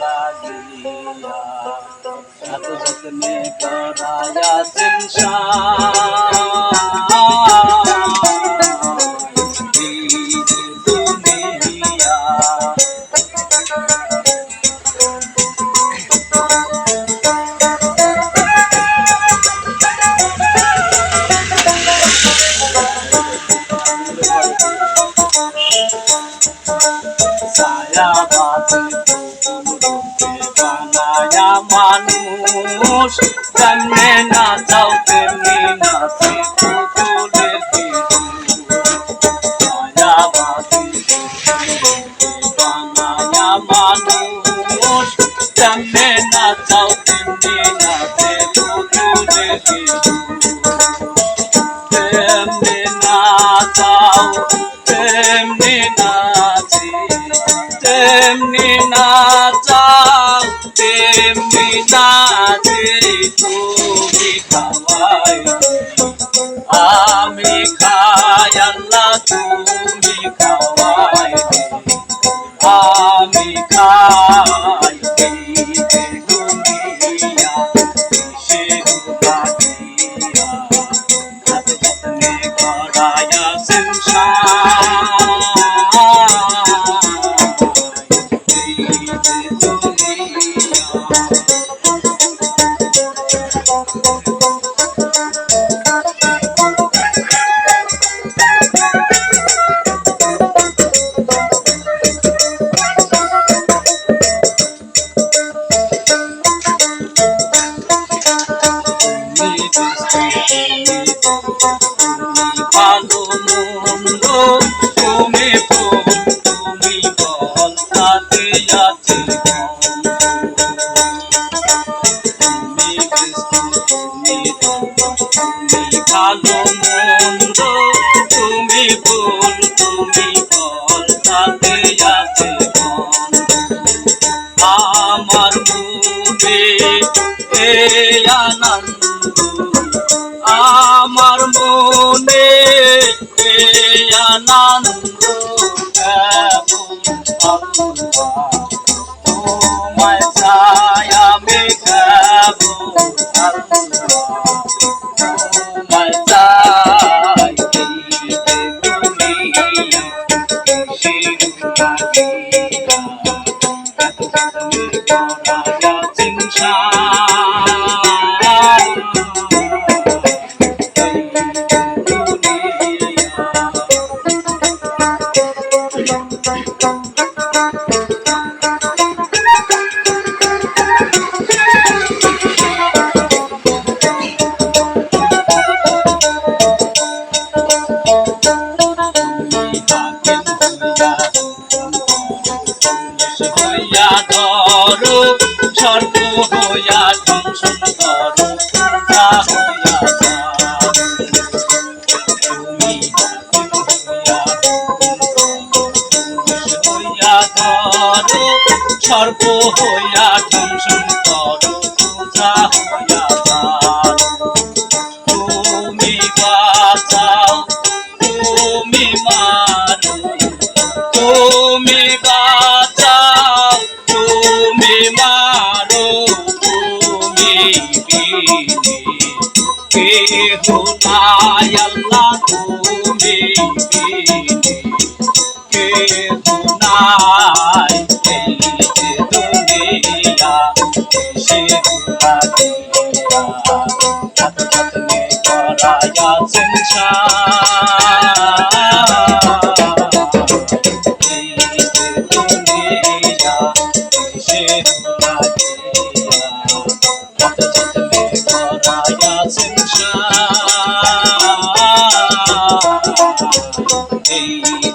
লাগিয়া এত যত্নে করায়াছেন দুনিয়া মানুষ কেমনে না, যাও তেমনি নাচে পুতুলের না তেমনি তেমনি না যাও তেমনি তেমনি তেমনি নাচে আমি খাই আল্লাহ তুমি খাওয়াই আমি খাই এই ভালো মন্দ, তুমি তুমি বল, তাতে আছে তুমি তুমি তুমি ভালো মন্দ, তুমি ভুল আমার মনে এই আনন্দ আমার মনে আনন্দ তোমায় চাই আমি কেমন তোমায় চাই এই করায়া হইয়া ধরো সর্ব হইয়া ধ্বংসন করো সর্ব হইয়া কেহ নাই আল্লাহ তুমি? কেহ নাই দুনিয়া সে যত্নে করায়া সংসার